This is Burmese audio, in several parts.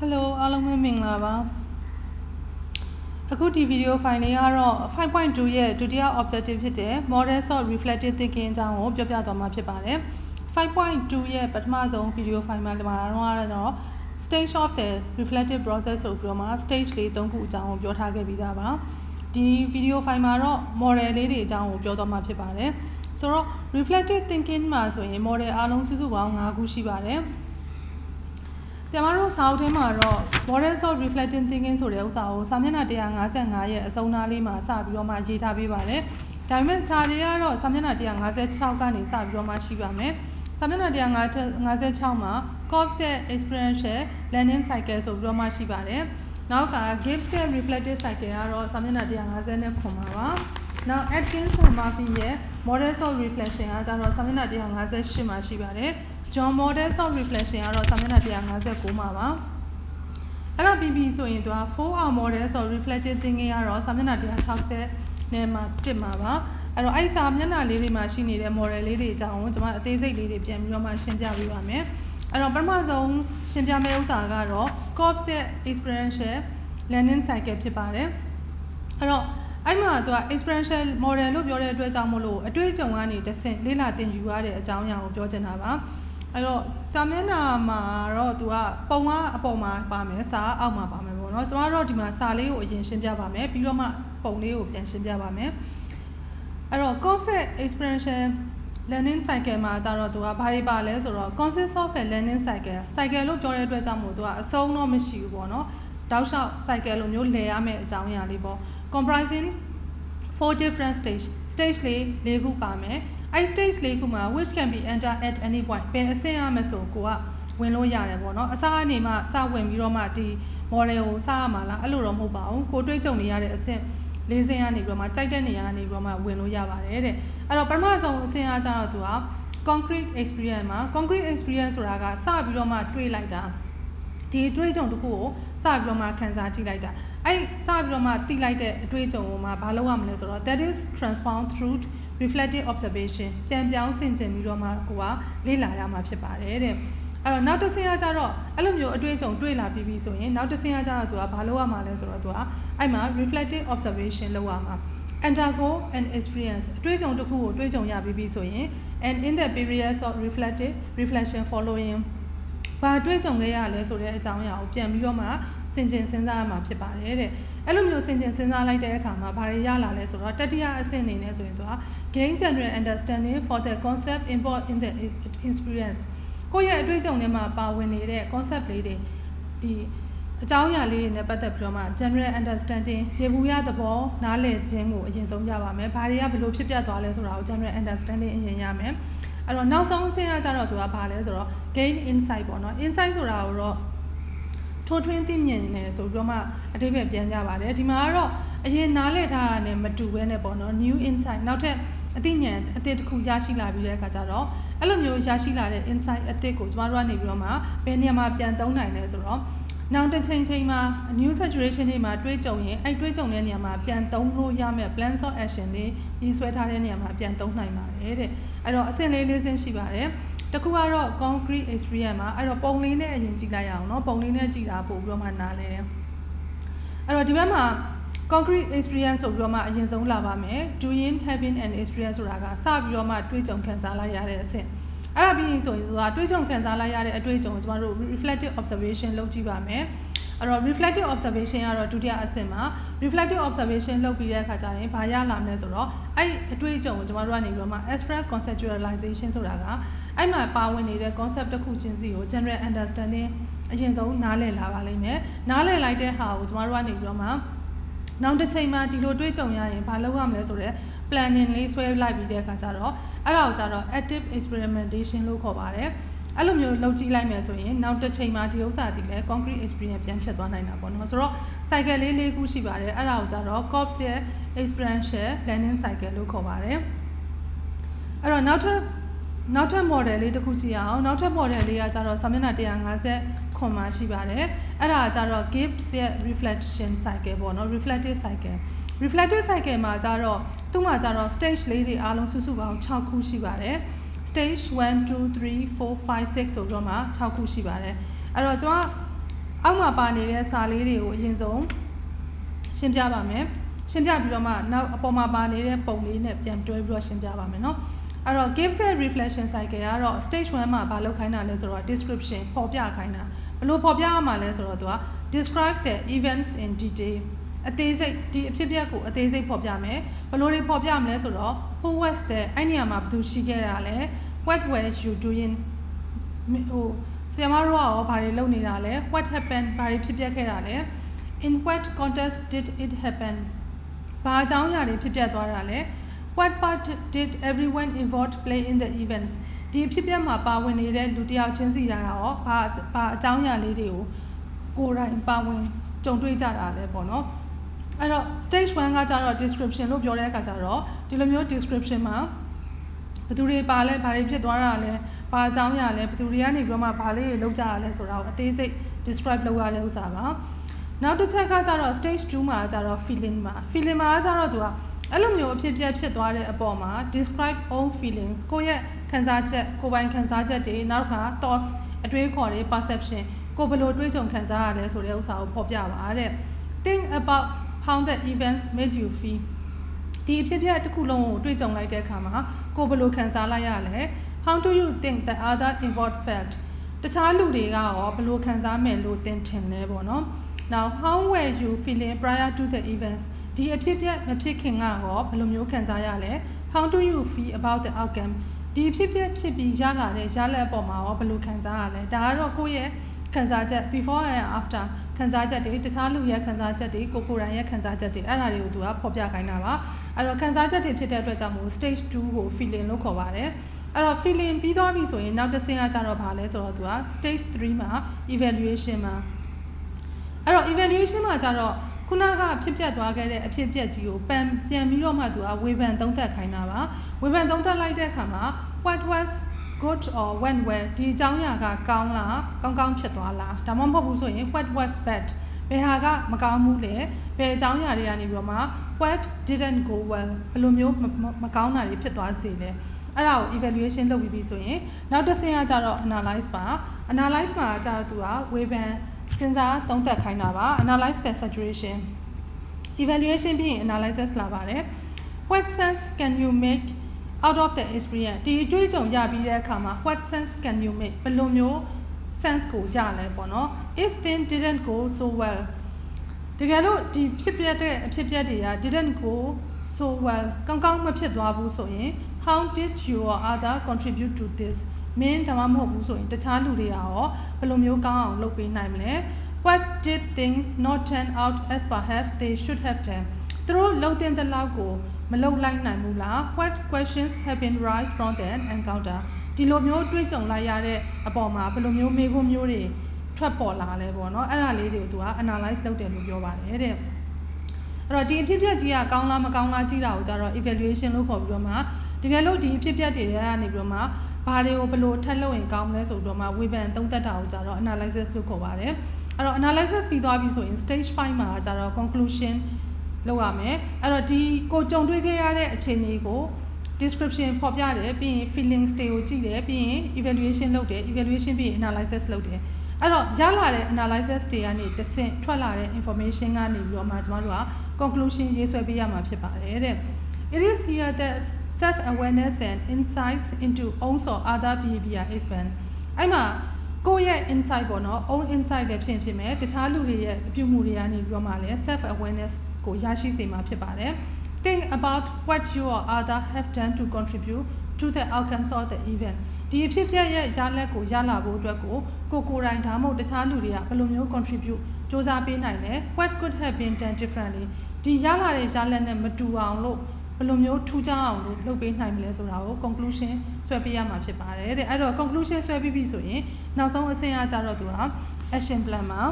Hello အားလုံးပဲမင်္ဂလာပါအခုဒီဗီဒီယိုဖိုင်လေးကတော့5.2ရဲ့ဒုတိယ objective ဖြစ်တဲ့ models of reflective thinking အကြောင်းကိုပြောပြသွားမှာဖြစ်ပါတယ်5.2ရဲ့ပထမဆုံးဗီဒီယိုဖိုင်မှာတော့ stage of the reflective process ဆိုပြီးတော့မှ stage လေး၃ခုအကြောင်းကိုပြောထားခဲ့ပြီးသားပါဒီဗီဒီယိုဖိုင်မှာတော့ model လေးတွေအကြောင်းကိုပြောသွားမှာဖြစ်ပါတယ်ဆိုတော့ reflective thinking မှာဆိုရင် model အားလုံးစုစုပေါင်း၅ခုရှိပါတယ် ဆရာမတို့စာအုပ်ထဲမှာတော့ models of reflecting thinking ဆိုတဲ့ဥစ္စာကိုစာမျက်နှာ155ရဲ့အစုံသားလေးမှာစပြီးတော့မှရေးထားပေးပါတယ်။ဒါပေမဲ့စာတွေကတော့စာမျက်နှာ156ကနေစပြီးတော့မှရှိပါမယ်။စာမျက်နှာ156မှာ Cobb's experiential learning cycle ဆိုပြီးတော့မှရှိပါတယ်။နောက်က Gibbs reflective cycle ကတော့စာမျက်နှာ150နဲ့ခွန်ပါပါ။ Now Atkins နဲ့ Murphy ရဲ့ models of reflection ကကျတော့စာမျက်နှာ158မှာရှိပါတယ်။ John models of reflection ကတော့စာမျက်နှာ159မှာပါအဲ့တော့ပြီးပြီဆိုရင်သူက4 hour models of reflective thinking ကတော့စာမျက်နှာ160နဲ့မှာတက်မှာပါအဲ့တော့အဲ့စာမျက်နှာလေးတွေမှာရှိနေတဲ့ model လေးတွေအကြောင်းကိုကျွန်မအသေးစိတ်လေးတွေပြန်ပြီးတော့မှရှင်းပြပေးပါမယ်အဲ့တော့ပထမဆုံးရှင်းပြမယ့်ဥစ္စာကတော့ Cobb's experiential learning cycle ဖြစ်ပါတယ်အဲ့တော့အဲ့မှာသူက experiential model လို့ပြောတဲ့အတွက်ကြောင့်မလို့အတွေ့အကြုံကနေတဆင့်လေ့လာသင်ယူရတဲ့အကြောင်းအရာကိုပြောချင်တာပါ အဲ့တော့စာမျက်နှာမှာတော့သူကပုံကအပေါ်မှာပါမယ်စာအောက်မှာပါမယ်ပေါ့နော်ကျွန်တော်တို့ဒီမှာစာလေးကိုအရင်ရှင်းပြပါမယ်ပြီးတော့မှပုံလေးကိုပြန်ရှင်းပြပါမယ်အဲ့တော့ concept experiential learning cycle မှာကျတော့သူကဘာတွေပါလဲဆိုတော့ concept of a learning cycle cycle လို့ပြောတဲ့အတွက်ကြောင့်မို့သူကအဆုံးတော့မရှိဘူးပေါ့နော်တောက်လျှောက် cycle လိုမျိုးလဲရမယ့်အကြောင်းအရာလေးပေါ့ comprising four different stage stage လေး၄ခုပါမယ် အဲ့ stage လေးခုမှာ which can be enter at any point ဘယ်အဆင့်ရမဆိုကိုကဝင်လို့ရတယ်ပေါ့နော်အစားအနေမှာစဝင်ပြီးတော့မှဒီ model ကိုစရမှာလားအဲ့လိုတော့မဟုတ်ပါဘူးကိုတွေးကြုံနေရတဲ့အဆင့်လေးဆင့်ကနေပြီးတော့မှကြိုက်တဲ့နေရာကနေပြီးတော့မှဝင်လို့ရပါတယ်တဲ့အဲ့တော့ပထမဆုံးအဆင့်အားကျတော့သူက concrete experience မှာ concrete experience ဆိုတာကစပြီးတော့မှတွေးလိုက်တာဒီတွေးကြုံတစ်ခုကိုစပြီးတော့မှခန်းစားကြည့်လိုက်တာအဲ့စပြီးတော့မှသိလိုက်တဲ့အတွေ့အကြုံကိုမှဘာလုပ်ရမလဲဆိုတော့ that is transformed through reflective observation ပြန်ပြောင်းဆင်ခြင်ပြီးတော့မှကိုကလေ့လာရမှာဖြစ်ပါတယ်တဲ့အဲ့တော့နောက်တစ်ဆင့်ကကြတော့အဲ့လိုမျိုးအတွေ့အကြုံတွေ့လာပြီးပြီဆိုရင်နောက်တစ်ဆင့်ကကြတော့သူကဘာလုပ်ရမှာလဲဆိုတော့သူကအဲ့မှာ reflective observation လုပ်ရမှာ undergo an experience အတွေ့အကြုံတစ်ခုကိုတွေ့ကြုံရပြီးပြီဆိုရင် and in the periods of reflective reflection following ဘာတွေ့ကြုံခဲ့ရလဲဆိုတဲ့အကြောင်းအရာကိုပြန်ပြီးတော့မှဆင်ခြင်စဉ်းစားရမှာဖြစ်ပါတယ်တဲ့ အဲ့လိုမျိုးဆင်ခြင်စဉ်းစားလိုက်တဲ့အခါမှာဘာတွေရလာလဲဆိုတော့တတိယအဆင့်အနေနဲ့ဆိုရင်သူက gain general understanding for the concept involved in the experience ကိုယ့်ရဲ့အတွေ့အကြုံထဲမှာပါဝင်နေတဲ့ concept လေးတွေဒီအကြောင်းအရာလေးတွေနဲ့ပတ်သက်ပြီးတော့မှ general understanding ရေဘူးရသဘောနားလည်ခြင်းကိုအရင်ဆုံးရပါမယ်။ဘာတွေကဘယ်လိုဖြစ်ပျက်သွားလဲဆိုတာကို general understanding အရင်ရမယ်။အဲ့တော့နောက်ဆုံးအဆင့်ကကြတော့သူကဘာလဲဆိုတော့ gain insight ပေါ့နော် insight ဆိုတာကိုတော့ ထိုးထွင်းသိမြင်နေဆိုပြီးတော့မှအတိပ္ပယ်ပြန်ကြပါတယ်ဒီမှာကတော့အရင်နားလည်ထားတာနဲ့မတူဘဲနဲ့ပေါ့နော် new insight နောက်ထပ်အသိဉာဏ်အသစ်တစ်ခုရရှိလာပြီးတဲ့အခါကျတော့အဲ့လိုမျိုးရရှိလာတဲ့ insight အသစ်ကိုကျမတို့ကနေပြီးတော့မှဘယ်နေရာမှာပြန်သုံးနိုင်လဲဆိုတော့နောက်တစ်ချိန်ချိန်မှာ new saturation တွေမှာတွေးကြုံရင်အဲ့တွေးကြုံတဲ့နေရာမှာပြန်သုံးလို့ရမယ့် plans of action တွေရေးဆွဲထားတဲ့နေရာမှာပြန်သုံးနိုင်ပါတယ်တဲ့အဲ့တော့အဆင့်လေးလေးဆင့်ရှိပါတယ် တခုကတော့ concrete experience မှာအဲ့တော့ပုံလေးနဲ့အရင်ကြည့်လိုက်ရအောင်เนาะပုံလေးနဲ့ကြည့်တာပို့ပြီးတော့မှနားလဲတယ်အဲ့တော့ဒီဘက်မှာ concrete experience ဆိုပြီးတော့မှအရင်ဆုံးလာပါမယ် doing having an experience ဆိုတာကစပြီးတော့မှတွေးကြုံခံစားလိုက်ရတဲ့အဆင့်အဲ့ဒါပြီးရင်ဆိုရင်ဆိုတာတွေးကြုံခံစားလိုက်ရတဲ့အတွေ့အကြုံကိုကျမတို့ reflective observation လုပ်ကြည့်ပါမယ်အဲ့တော့ reflective observation ကတော့ဒုတိယအဆင့်မှာ reflective observation လုပ်ပြီးတဲ့အခါကျရင်ဘာရလာမလဲဆိုတော့အဲ့အတွေ့အကြုံကိုကျမတို့ကနေပြီးတော့မှ abstract conceptualization ဆိုတာက အဲ့မှာပါဝင်နေတဲ့ concept တစ်ခုချင်းစီကို general understanding အရင်ဆုံးနားလည်လာပါလိမ့်မယ်နားလည်လိုက်တဲ့ဟာကိုကျမတို့ကနေပြီးတော့မှနောက်တစ်ချိန်မှာဒီလိုတွေးကြုံရရင်ဘာလုပ်ရမလဲဆိုတော့ planning လေးဆွဲလိုက်ပြီးတဲ့အခါကျတော့အဲ့ဒါကိုကျတော့ active experimentation လို့ခေါ်ပါတယ်အဲ့လိုမျိုးလုပ်ကြည့်လိုက်မယ်ဆိုရင်နောက်တစ်ချိန်မှာဒီဥစ္စာဒီလဲ concrete experience ပြန်ဖြစ်သွားနိုင်တာပေါ့နော်ဆိုတော့ cycle လေးလေးခုရှိပါတယ်အဲ့ဒါကိုကျတော့ COPS ရဲ့ experiential learning cycle လို့ခေါ်ပါတယ်အဲ့တော့နောက်ထပ် နောက်ထပ် model လေးတစ်ခုကြည့်အောင်နောက်ထပ် model လေးကကျတော့စာမျက်နှာ150ခွန်မှာရှိပါတယ်အဲ့ဒါကကျတော့ Gibbs ရဲ့ reflection cycle ပေါ့နော် reflective cycle reflective cycle မှာကျတော့သူ့မှာကျတော့ stage လေးတွေအားလုံးစုစုပေါင်း6ခုရှိပါတယ် stage 1 2 3 4 5 6ဆိုတော့မှ6ခုရှိပါတယ်အဲ့တော့ကျွန်တော် အောက်မှာပါနေတဲ့စာလေးတွေကိုအရင်ဆုံးရှင်းပြပါမယ်ရှင်းပြပြီးတော့မှနောက်အပေါ်မှာပါနေတဲ့ပုံလေးနဲ့ပြန်တွဲပြီးတော့ရှင်းပြပါမယ်เนาะ အဲ့တော့ give set reflection cycle ကတော့ stage 1မှာဘာလုပ်ခိုင်းတာလဲဆိုတော့ description ပေါ်ပြခိုင်းတာဘယ်လိုပေါ်ပြရမှာလဲဆိုတော့သူက describe the events in detail အသေးစိတ်ဒီအဖြစ်အပျက်ကိုအသေးစိတ်ဖော်ပြမယ်ဘယ်လိုတွေဖော်ပြမလဲဆိုတော့ who was there အဲ့နေရာမှာဘယ်သူရှိခဲ့တာလဲ what were you doing ဟိုဆီယမတို့ကရောဘာတွေလုပ်နေတာလဲ what happened ဘာတွေဖြစ်ပျက်ခဲ့တာလဲ in what context did it happen ဘာအကြောင်းအရာတွေဖြစ်ပျက်သွားတာလဲ what part did everyone involved play in the events ဒီဖြစ်ပျက်မှာပါဝင်နေတဲ့လူတစ်ယောက်ချင်းစီရာရောဘာဘာအကြောင်းအရာလေးတွေကိုကိုယ်တိုင်ပါဝင်ကြုံတွေ့ကြတာလဲပေါ့နော်အဲ့တော့ stage 1ကကြတော့ description လို့ပြောတဲ့အခါကျတော့ဒီလိုမျိုး description မှာဘယ်သူတွေပါလဲဘာတွေဖြစ်သွားတာလဲဘာအကြောင်းအရာလဲဘယ်သူတွေကနေပြီးတော့မှဘာလေးတွေလုပ်ကြရလဲဆိုတာကိုအသေးစိတ် describe လုပ်ရတဲ့ဥစ္စာပါနောက်တစ်ချက်ကကြတော့ stage 2မှာကြတော့ feeling မှာ feeling မှာကြတော့သူက အဲ့လိုမျိုးအဖြစ်အပျက်ဖြစ်သွားတဲ့အပေါ်မှာ describe own feelings ကိုယ့်ရဲ့ခံစားချက်ကိုယ်ပိုင်ခံစားချက်တွေနောက်တစ်ခါ thoughts အတွေးခေါ်တွေ perception ကိုဘယ်လိုတွေးကြုံခံစားရလဲဆိုတဲ့ဥစ္စာကိုဖော်ပြပါတဲ့ think about how the events made you feel ဒီအဖြစ်အပျက်တစ်ခုလုံးကိုတွေးကြုံလိုက်တဲ့အခါမှာကိုဘယ်လိုခံစားလိုက်ရလဲ how do you think the other involved felt တခြားလူတွေကရောဘယ်လိုခံစားမယ်လို့သင်ထင်လဲပေါ့နော် now how were you feeling prior to the events ဒီအဖြစ်အပျက်မဖြစ်ခင်ကရောဘယ်လိုမျိုးခံစားရလဲ how do you feel about the outcome ဒီအဖြစ်အပျက်ဖြစ်ပြီးရလာတဲ့ရလဒ်အပေါ်မှာရောဘယ်လိုခံစားရလဲဒါကတော့ကိုယ့်ရဲ့ခံစားချက် before and after ခံစားချက်တွေတခြားလူရဲ့ခံစားချက်တွေကိုကိုယ်တိုင်ရဲ့ခံစားချက်တွေအဲ့ဒါတွေကိုသူကဖော်ပြခိုင်းတာပါအဲ့တော့ခံစားချက်တွေဖြစ်တဲ့အတွက်ကြောင့်မို့ stage 2ကို feeling လို့ခေါ်ပါတယ်အဲ့တော့ feeling ပြီးသွားပြီဆိုရင်နောက်တစ်ဆင့်ကကြတော့ဘာလဲဆိုတော့သူက stage 3မှာ evaluation မှာအဲ့တော့ evaluation မှာကြတော့ ခုနကဖြစ်ပျက်သွားခဲ့တဲ့အဖြစ်ပျက်ကြီးကိုပြန်ပြန်ပြီးတော့မှသူကဝေဖန်သုံးသပ်ခိုင်းတာပါဝေဖန်သုံးသပ်လိုက်တဲ့အခါမှာ what was good or when well ဒီအကြောင်းအရာကကောင်းလားကောင်းကောင်းဖြစ်သွားလားဒါမှမဟုတ်ဘူးဆိုရင် what was bad ဘယ်ဟာကမကောင်းဘူးလဲဘယ်အကြောင်းအရာတွေကနေပြီးတော့မှ what didn't go well ဘယ်လိုမျိုးမကောင်းတာတွေဖြစ်သွားစေလဲအဲ့ဒါကို evaluation လုပ်ပြီးပြီဆိုရင်နောက်တစ်ဆင့်ကကြတော့ analyze ပါ analyze မှာကြတော့သူကဝေဖန် စဉ်းစားသုံးသပ်ခိုင်းတာပါ analyze the situation evaluation ပြီးရင် analysis လာပါတယ် what sense can you make out of the experience ဒီအတွေ့အကြုံရပြီးတဲ့အခါမှာ what sense can you make ဘယ်လိုမျိုး sense ကိုရလဲပေါ့နော် if things didn't go so well တကယ်လို့ဒီဖြစ်ပျက်တဲ့အဖြစ်ပျက်တွေက didn't go so well ကောင်းကောင်းမဖြစ်သွားဘူးဆိုရင် how did you or other contribute to this မင်းဒါမှမဟုတ်ဘူးဆိုရင်တခြားလူတွေကရောဘယ်လိုမျိုးကောင်းအောင်လုပ်ပေးနိုင်မလဲ what did things not turn out as perhaps they should have done သူတို့လုပ်တဲ့လောက်ကိုမလုပ်လိုက်နိုင်ဘူးလား what questions have been raised from that encounter ဒီလိုမျိုးတွေးကြုံလိုက်ရတဲ့အပေါ်မှာဘယ်လိုမျိုးမေးခွန်းမျိုးတွေထွက်ပေါ်လာလဲပေါ့နော်အဲ့ဒါလေးတွေကိုသူက analyze လုပ်တယ်လို့ပြောပါတယ်တဲ့အဲ့တော့ဒီအဖြစ်အပျက်ကြီးကကောင်းလားမကောင်းလားကြည့်တာကိုကြတော့ evaluation လို့ခေါ်ပြီးတော့မှတကယ်လို့ဒီအဖြစ်အပျက်တွေကနေပြီးတော့မှ ဘာတွေကိုဘယ်လိုထပ်လုပ်ရင်ကောင်းမလဲဆိုတော့မှဝေဖန်သုံးသပ်တာကိုကြတော့ analysis လို့ခေါ်ပါတယ်အဲ့တော့ analysis ပြီးသွားပြီဆိုရင် stage 5မှာကြတော့ conclusion လုပ်ရမယ်အဲ့တော့ဒီကိုကြုံတွေ့ခဲ့ရတဲ့အခြေအနေကို description ဖော်ပြတယ်ပြီးရင် feelings တွေကိုကြည့်တယ်ပြီးရင် evaluation လုပ်တယ် evaluation ပြီးရင် analysis လုပ်တယ်အဲ့တော့ရလာတဲ့ analysis တွေကနေတဆင့်ထွက်လာတဲ့ information ကနေပြီးတော့မှကျမတို့က conclusion ရေးဆွဲပေးရမှာဖြစ်ပါတယ်တဲ့ it is here that self awareness and insights into own or other behavior expand အဲ့မှာကိုယ့်ရဲ့ insight ပေါ့နော် own insight လည်းဖြစ်ဖြစ်မယ်တခြားလူတွေရဲ့အပြုအမူတွေကနေပြီးတော့မှလည်း self awareness ကိုရရှိစေမှာဖြစ်ပါတယ် think about what you or other have done to contribute to the outcomes of the event ဒီအဖြစ်အပျက်ရဲ့ရလဒ်ကိုရလာဖို့အတွက်ကိုကိုကိုယ်တိုင်ဒါမှမဟုတ်တခြားလူတွေကဘယ်လိုမျိုး contribute စ조사ပေးနိုင်လဲ what could have been done differently ဒီရလာတဲ့ရလဒ်နဲ့မတူအောင်လို့ ဘယ်လိုမျိုးထူးခြားအောင်လို့လုပ်ပေးနိုင်မလဲဆိုတာကို conclusion ဆွဲပေးရမှာဖြစ်ပါတယ်တဲ့အဲ့တော့ conclusion ဆွဲပြီးပြီဆိုရင်နောက်ဆုံးအဆင့်အကြတော့သူက action plan မှာ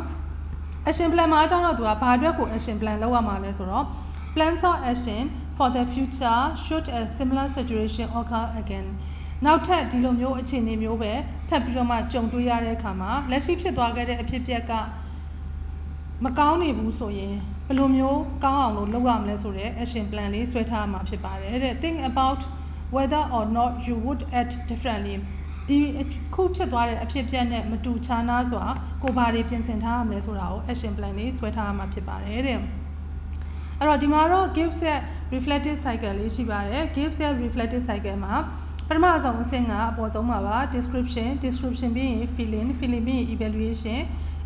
action plan မှာကျတော့သူကဘာအတွက်ကို action plan လောက်ရမှာလဲဆိုတော့ plans of action for the future should a similar situation occur again နောက်ထပ်ဒီလိုမျိုးအခြေအနေမျိုးပဲထပ်ပြီးတော့မှကြုံတွေ့ရတဲ့အခါမှာလက်ရှိဖြစ်သွားခဲ့တဲ့အဖြစ်အပျက်ကမကောင်းနေဘူးဆိုရင် ဘယ်လိုမျိုးကောင်းအောင်လို့လုပ်ရမလဲဆိုတဲ့ action plan လေးဆွဲထားမှာဖြစ်ပါတယ်တဲ့ think about whether or not you would act differently ဒီခုဖြစ်သွားတဲ့အဖြစ်အပျက်နဲ့မတူခြားနာစွာကိုဘာတွေပြင်ဆင်ထားရမလဲဆိုတာကို action plan လေးဆွဲထားရမှာဖြစ်ပါတယ်တဲ့အဲ့တော့ဒီမှာတော့ gives ရဲ့ reflective cycle လေးရှိပါတယ် gives ရဲ့ reflective cycle မှာပထမဆုံးအဆင့်ကအပေါ်ဆုံးမှာပါ description description ပြီးရင် feeling feeling ပြီးရင် evaluation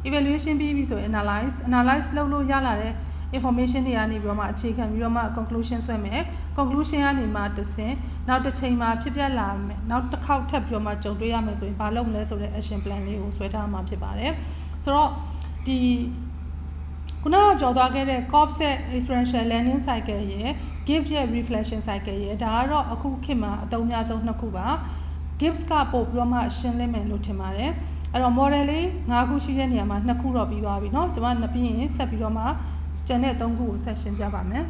evaluation ပြီးပြီဆိုရင် analyze analyze လုပ်လို့ရလာတဲ့ information တွေကနေပြီးတော့မှအခြေခံပြီးတော့မှ conclusion ဆွဲမယ် conclusion ကနေမှတစ်ဆင့်နောက်တစ်ချိန်မှာဖြစ်ပျက်လာမယ်နောက်တစ်ခေါက်ထပ်ပြီးတော့မှကြုံတွေ့ရမယ်ဆိုရင်ဘာလုပ်မလဲဆိုတဲ့ action plan လေးကိုဆွဲထားမှာဖြစ်ပါတယ်ဆိုတော့ဒီခုနကပြောသွားခဲ့တဲ့ COPS ရဲ့ experiential learning cycle ရဲ့ give ရဲ့ reflection cycle ရဲ့ဒါကတော့အခုခေတ်မှာအသုံးများဆုံးနှစ်ခုပါ gives ကပို့ပြီးတော့မှရှင်းလင်းမယ်လို့ထင်ပါတယ်အဲ့တော့ model လေး၅ခုရှိတဲ့နေရာမှာ2ခုတော့ပြီးသွားပြီเนาะကျွန်မနှစ်ပြီးရင်ဆက်ပြီးတော့မှ ကျန်တဲ့3ခုကိုဆက်ရှင်းပြပါမယ်